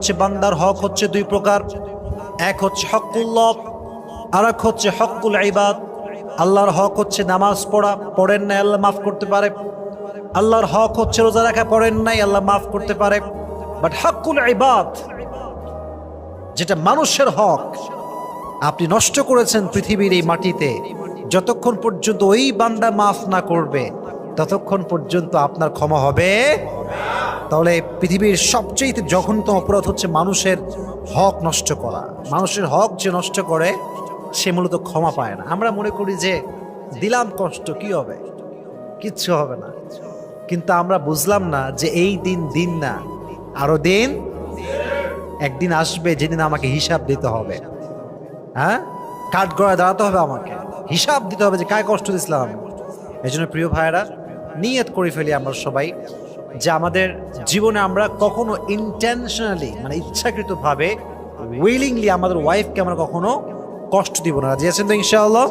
হচ্ছে বান্দার হক হচ্ছে দুই প্রকার। এক হচ্ছে হকুল্লভ আর এক হচ্ছে হকুল ইবাদ। আল্লাহর হক হচ্ছে নামাজ পড়া, পড়েন নাই, আল্লাহ মাফ করতে পারে। আল্লাহর হক হচ্ছে রোজা রাখা, পড়েন নাই, আল্লাহ মাফ করতে পারে। বাট হকুল ইবাদ, যেটা মানুষের হক, আপনি নষ্ট করেছেন পৃথিবীর এই মাটিতে। যতক্ষণ পর্যন্ত ওই বান্দা মাফ না করবে, ততক্ষণ পর্যন্ত আপনার ক্ষমা হবে। তাহলে পৃথিবীর সবচেয়ে জঘন্যতম অপরাধ হচ্ছে মানুষের হক নষ্ট করা। মানুষের হক যে নষ্ট করে, সে মূলত ক্ষমা পায় না। আমরা মনে করি যে, দিলাম কষ্ট, কি হবে? কিচ্ছু হবে না। কিন্তু আমরা বুঝলাম না যে এই দিন দিন না, আরও দিন একদিন আসবে যেদিন আমাকে হিসাব দিতে হবে। হ্যাঁ? কাঠ গড়ায় দাঁড়াতে হবে আমাকে। হিসাব দিতে হবে যে কায় কষ্ট দিয়েছিলাম আমি। এই জন্য প্রিয় ভাইয়েরা, নিয়ত করে ফেলি আমরা সবাই। যে আমাদের জীবনে আমরা কখনো ইন্টেনশনালি মানে ইচ্ছাকৃতভাবে উইলিংলি আমাদের ওয়াইফকে আমরা কখনো কষ্ট দিব না। রাজি আছেন তো ইনশাআল্লাহ?